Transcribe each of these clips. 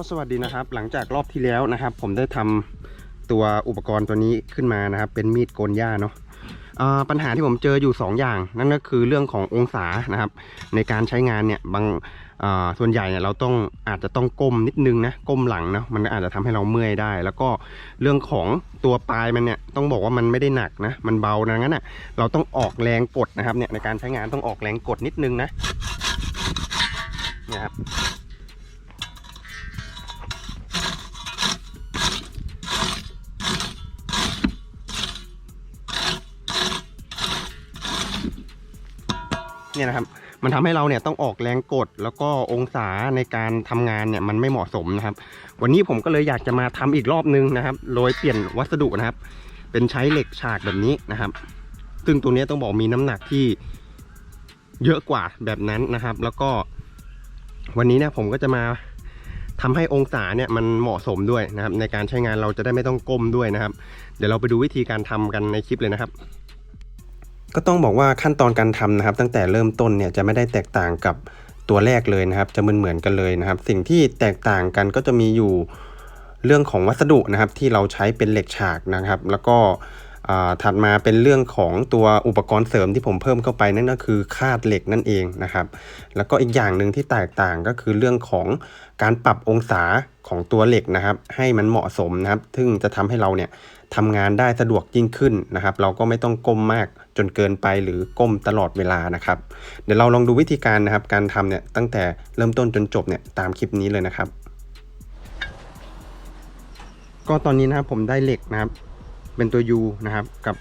ก็สวัสดีนะครับ หลังจากรอบที่แล้วนะครับ ผมได้ทำตัวอุปกรณ์ตัวนี้ขึ้นมานะครับ เป็นมีดโกนหญ้าเนาะปัญหาที่ผมเจออยู่ 2 อย่าง นั่นก็คือเรื่องขององศานะครับ ในการใช้งานเนี่ยบางส่วนใหญ่เนี่ยเราต้องอาจจะต้องก้มนิดนึงนะก้มหลังเนาะมันอาจจะทำให้เราเมื่อยได้ แล้วก็เรื่องของตัวปลายมันเนี่ยต้องบอกว่ามันไม่ได้หนักนะมันเบาดังนั้นอะเราต้องออกแรงกดนะครับเนี่ยในการใช้งานต้องออกแรงกดนิดนึงนะ เนี่ยนะครับ มันทำให้เราเนี่ยต้องออกแรงกดแล้วก็องศาในการทำงานเนี่ยมันไม่เหมาะสมนะครับ วันนี้ผมก็เลยอยากจะมาทำอีกรอบนึงนะครับโดยเปลี่ยนวัสดุนะครับ เป็นใช้เหล็กฉากแบบนี้นะครับ ซึ่งตัวนี้ต้องบอกมีน้ำหนักที่เยอะกว่าแบบนั้นนะครับ แล้วก็วันนี้เนี่ยผมก็จะมาทำให้องศาเนี่ยมันเหมาะสมด้วยนะครับ ในการใช้งานเราจะได้ไม่ต้องก้มด้วยนะครับ เดี๋ยวเราไปดูวิธีการทำกันในคลิปเลยนะครับ ก็ต้องบอกว่าขั้นตอนการทำนะครับ ตั้งแต่เริ่มต้นเนี่ยจะไม่ได้แตกต่างกับตัวแรกเลยนะครับ จะเหมือนเหมือนๆกันเลยนะครับ สิ่งที่แตกต่างกันก็จะมีอยู่เรื่องของวัสดุนะครับ ที่เราใช้เป็นเหล็กฉากนะครับ แล้วก็ ถัดมาเป็นเรื่องของตัวอุปกรณ์เสริมที่ผมเพิ่มเข้าไปนั่นก็คือคาดเหล็กนั่นเองนะครับ แล้วก็อีกอย่างหนึ่งที่แตกต่างก็คือเรื่องของการปรับองศาของตัวเหล็กนะครับ ให้มันเหมาะสมนะครับ ซึ่งจะทำให้เราเนี่ยทำงานได้สะดวกยิ่งขึ้นนะครับ เราก็ไม่ต้องก้มมากจนเกินไปหรือก้มตลอดเวลานะครับ เดี๋ยวเราลองดูวิธีการนะครับ การทำเนี่ยตั้งแต่เริ่มต้นจนจบเนี่ยตามคลิปนี้เลยนะครับ ก็ตอนนี้นะครับผมได้เหล็กนะครับ เป็นตัว U นะครับ กับ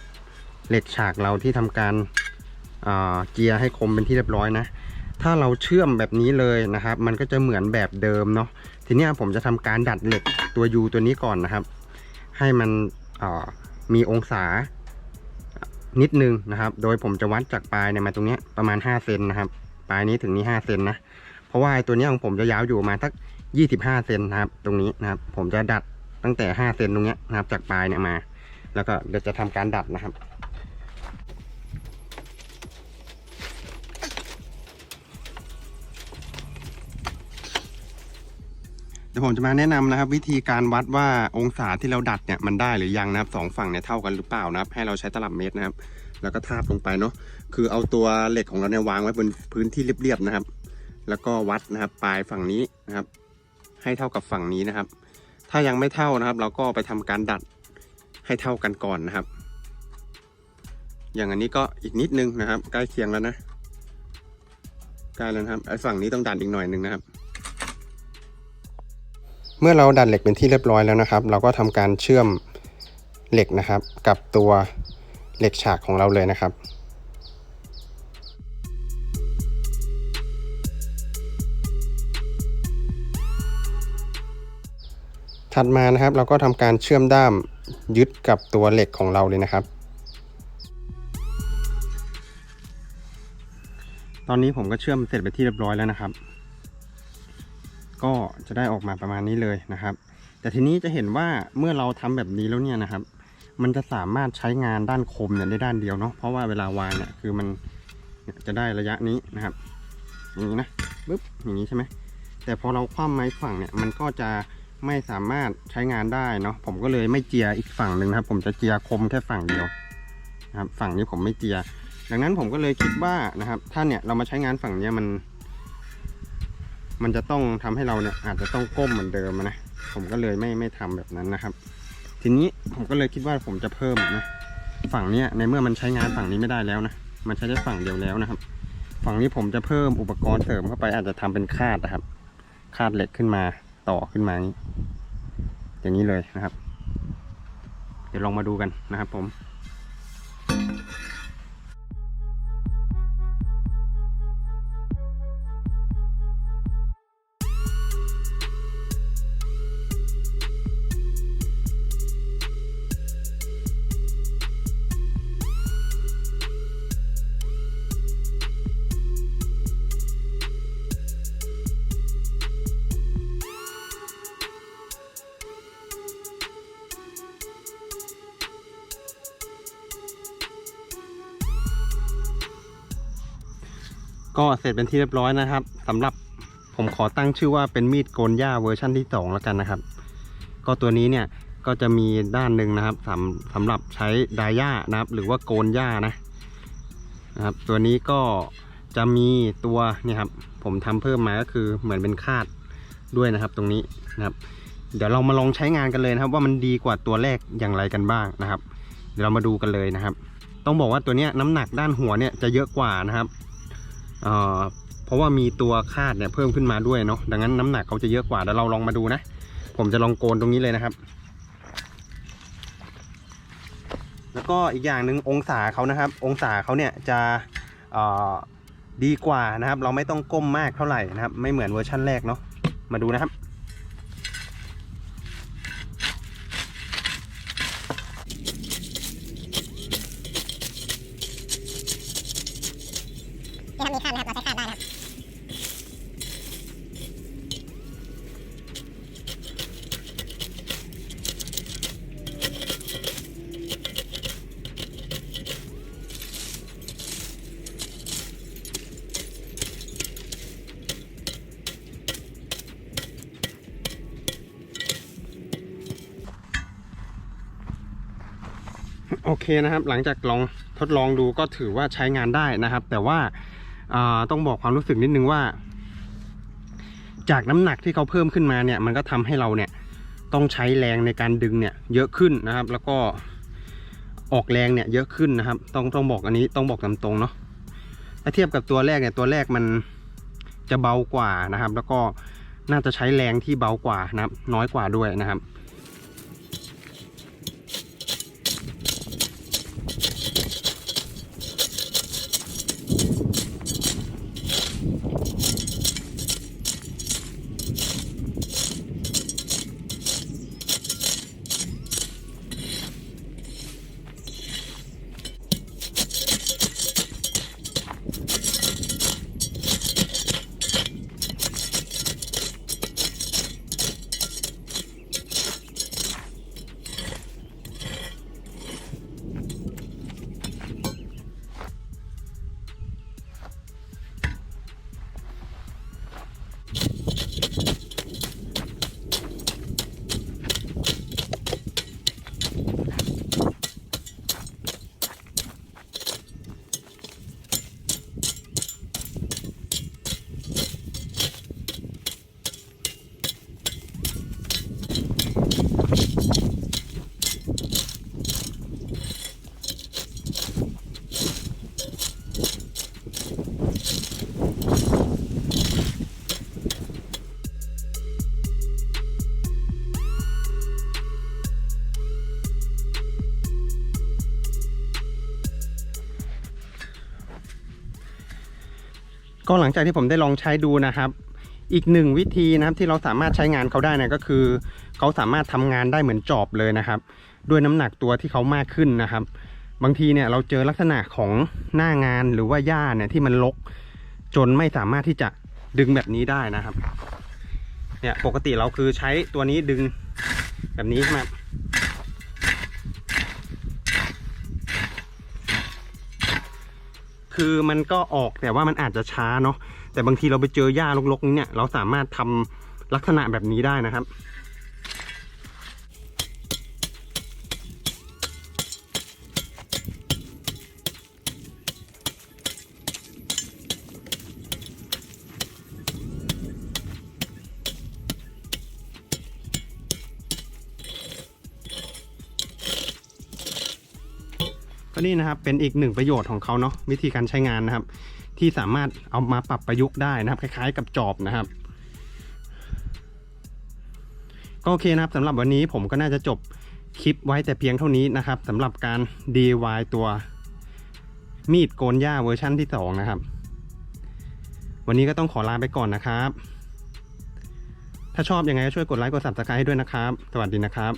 เหล็กฉากเราที่ทำการอ่าเจียให้คมเป็นที่เรียบร้อยนะ ถ้าเราเชื่อมแบบนี้เลยนะครับ มันก็จะเหมือนแบบเดิมเนาะทีนี้ผมจะทำการดัดเหล็กตัว U ตัวนี้ก่อนนะครับ ให้มันมีองศานิดนึงนะครับ โดยผมจะวัดจากปลายเนี่ยมาตรงนี้ประมาณ5เซนนะครับ ปลายนี้ถึงนี้5เซนนะ เพราะว่าไอ้ตัวนี้ของผมจะยาวอยู่มาสัก25เซนนะครับ ตรงนี้นะครับ ผมจะดัดตั้งแต่5เซนตรงนี้นะครับ จากปลายเนี่ยมา แล้วก็เดี๋ยวจะทำการดัดนะครับเดี๋ยวผมจะมาแนะนำนะครับ วิธีการวัดว่าองศาที่เราดัดเนี่ยมันได้หรือยังนะครับสองฝั่งเนี่ยเท่ากันหรือเปล่านะครับ ให้เราใช้ตลับเมตรนะครับ แล้วก็ทาบลงไปเนาะคือเอาตัวเหล็กของเราเนี่ยวางไว้บนพื้นที่เรียบๆนะครับ แล้วก็วัดนะครับ ปลายฝั่งนี้นะครับ ให้เท่ากับฝั่งนี้นะครับ ถ้ายังไม่เท่านะครับ เราก็ไปทำการดัด ให้เท่ากันก่อนนะครับ อย่างอันนี้ก็อีกนิดนึงนะครับ ใกล้เคียงแล้วนะใกล้แล้วนะครับไอ้ฝั่งนี้ต้องดัดอีกหน่อยนึงนะครับ เมื่อเราดัดเหล็กเป็นที่เรียบร้อยแล้วนะครับ เราก็ทำการเชื่อมเหล็กนะครับ กับตัวเหล็กฉากของเราเลยนะครับถัดมานะครับเราก็ทำการเชื่อมด้าม ยึดกับตัวเหล็กของเราเลยนะครับ ตอนนี้ผมก็เชื่อมเสร็จไปที่เรียบร้อยแล้วนะครับ ก็จะได้ออกมาประมาณนี้เลยนะครับ แต่ทีนี้จะเห็นว่าเมื่อเราทำแบบนี้แล้วเนี่ยนะครับ มันจะสามารถใช้งานด้านคมเนี่ยได้ด้านเดียวเนาะเพราะว่าเวลาวางเนี่ยคือมันจะได้ระยะนี้นะครับ อย่างนี้นะปึ๊บอย่างนี้ใช่ไหมแต่พอเราคว่ำไม้ฝั่งเนี่ยมันก็จะ ไม่สามารถใช้งานได้เนาะผมก็เลยไม่เจียอีกฝั่งหนึ่งนะครับ ผมจะเจียคมแค่ฝั่งเดียวนะครับฝั่งนี้ผมไม่เจีย ดังนั้นผมก็เลยคิดว่านะครับ ถ้าเนี่ยเรามาใช้งานฝั่งเนี้ยมัน มันจะต้องทำให้เราเนี่ยอาจจะต้องก้มเหมือนเดิมนะผมก็เลยไม่ไม่ทำแบบนั้นนะครับ ทีนี้ผมก็เลยคิดว่าผมจะเพิ่มนะฝั่งเนี้ยในเมื่อมันใช้งานฝั่งนี้ไม่ได้แล้วนะมันใช้ได้ฝั่งเดียวแล้วนะครับ ฝั่งนี้ผมจะเพิ่มอุปกรณ์เสริมเข้าไปอาจจะทำเป็นคาดนะครับ คาดเหล็กขึ้นมา ต่อขึ้นมาอย่างนี้เลยนะครับ เดี๋ยวลองมาดูกันนะครับผม ก็เสร็จเป็นที่เรียบร้อยนะครับสำหรับผมขอตั้งชื่อว่าเป็นมีดโกนหญ้าเวอร์ชั่นที่สองแล้วกันนะครับ ก็ตัวนี้เนี่ยก็จะมีด้านหนึ่งนะครับสำสำหรับใช้ดายหญ้านะครับ หรือว่าโกนหญ้านะนะครับ ตัวนี้ก็จะมีตัวเนี่ยครับ ผมทำเพิ่มมาก็คือเหมือนเป็นคาดด้วยนะครับ ตรงนี้นะครับ เดี๋ยวเรามาลองใช้งานกันเลยนะครับ ว่ามันดีกว่าตัวแรกอย่างไรกันบ้างนะครับ เดี๋ยวเรามาดูกันเลยนะครับ ต้องบอกว่าตัวนี้น้ำหนักด้านหัวเนี่ยจะเยอะกว่านะครับ เพราะว่ามีตัวคาดเนี่ยเพิ่มขึ้นมาด้วยเนาะดังนั้นน้ำหนักเขาจะเยอะกว่าเดี๋ยวเราลองมาดูนะ ผมจะลองโกนตรงนี้เลยนะครับ แล้วก็อีกอย่างหนึ่งองศาเขานะครับ องศาเขาเนี่ยจะดีกว่านะครับ เราไม่ต้องก้มมากเท่าไหร่นะครับ ไม่เหมือนเวอร์ชั่นแรกเนาะมาดูนะครับ นี่ครับมีคาดนะครับเราใช้คาดได้นะครับโอเคนะครับหลังจากลองทดลองดูก็ถือว่าใช้งานได้นะครับ แต่ว่า ต้องบอกความรู้สึกนิดนึงว่า จากน้ำหนักที่เขาเพิ่มขึ้นมาเนี่ย มันก็ทำให้เราเนี่ยต้องใช้แรงในการดึงเนี่ย เยอะขึ้นนะครับ แล้วก็ออกแรงเนี่ยเยอะขึ้นนะครับ ต้องต้องบอกอันนี้ต้องบอกตามตรงเนาะถ้าเทียบกับตัวแรกเนี่ยตัวแรกมันจะเบากว่านะครับ แล้วก็น่าจะใช้แรงที่เบากว่านะครับ น้อยกว่าด้วยนะครับ ก็หลังจากที่ผมได้ลองใช้ดูนะครับ อีกหนึ่งวิธีนะครับที่เราสามารถใช้งานเขาได้นะก็คือ เขาสามารถทำงานได้เหมือนจอบเลยนะครับ ด้วยน้ำหนักตัวที่เขามากขึ้นนะครับ บางทีเนี่ยเราเจอลักษณะของหน้างานหรือว่าหญ้าเนี่ยที่มันรกจนไม่สามารถที่จะดึงแบบนี้ได้นะครับ เนี่ยปกติเราคือใช้ตัวนี้ดึงแบบนี้ใช่ไหม คือมันก็ออกแต่ว่ามันอาจจะช้าเนาะแต่บางทีเราไปเจอหญ้ารกๆนี้เนี่ยเราสามารถทำลักษณะแบบนี้ได้นะครับ ก็นี่นะครับเป็นอีกหนึ่งประโยชน์ของเขาเนาะวิธีการใช้งานนะครับ ที่สามารถเอามาปรับประยุกต์ได้นะครับ คล้ายๆ กับจอบนะครับ ก็โอเคนะครับสำหรับวันนี้ผมก็น่าจะจบคลิปไว้แต่เพียงเท่านี้นะครับสำหรับการ DIY ตัวมีดโกนหญ้าเวอร์ชั่นที่สองนะครับ วันนี้ก็ต้องขอลาไปก่อนนะครับ ถ้าชอบยังไงก็ช่วยกดไลค์กด subscribe ให้ด้วยนะครับ สวัสดีนะครับ